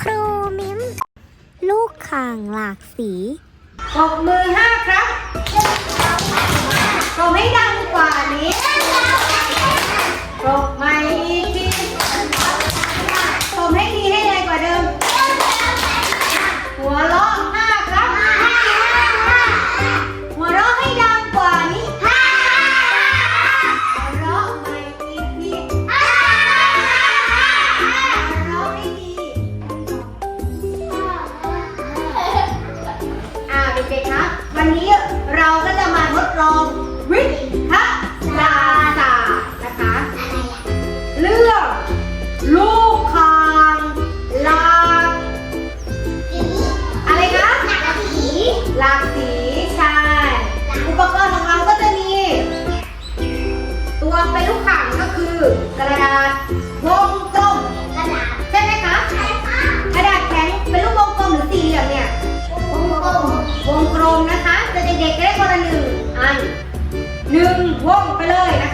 ครูมิม ลูกข่างหลากสีหกมือห้าครับเราไม่ดังกว่านี้ ด็กๆนะ วันนี้เราก็จะมาทดลองวิทยาศาสตร์นะคะ เรื่องลูกคางหลากอะไรนะหลากสีใช่อุปกรณ์ของเราก็จะมี ตัวเป็นลูกข่างก็คือกระดาษ ว่องไปเลยนะคะ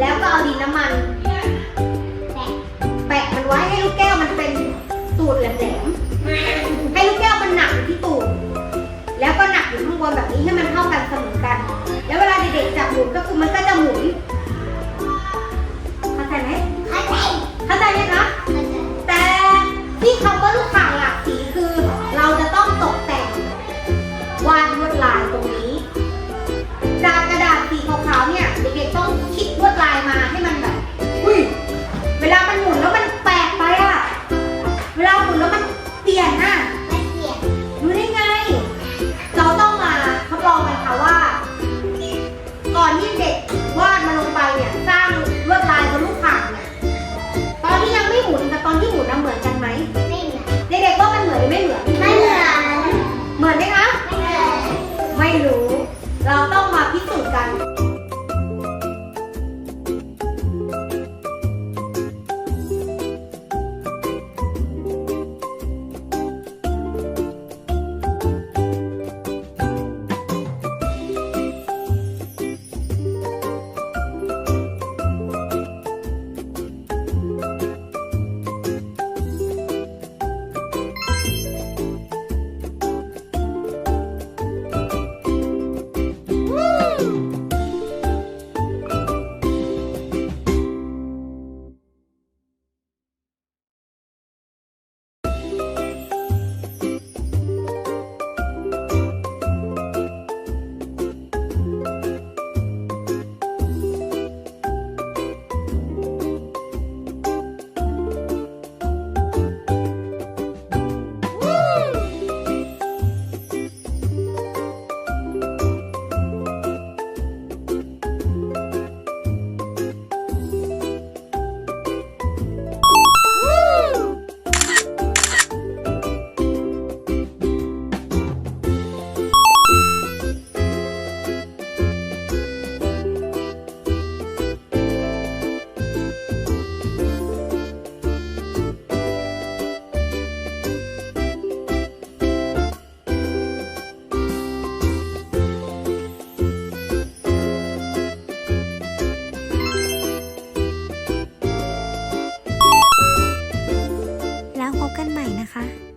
แล้วก็เอาดินน้ำมันแปะแปะมันไว้ให้ลูกแก้วมันเป็นสูตรแหลมๆ 啊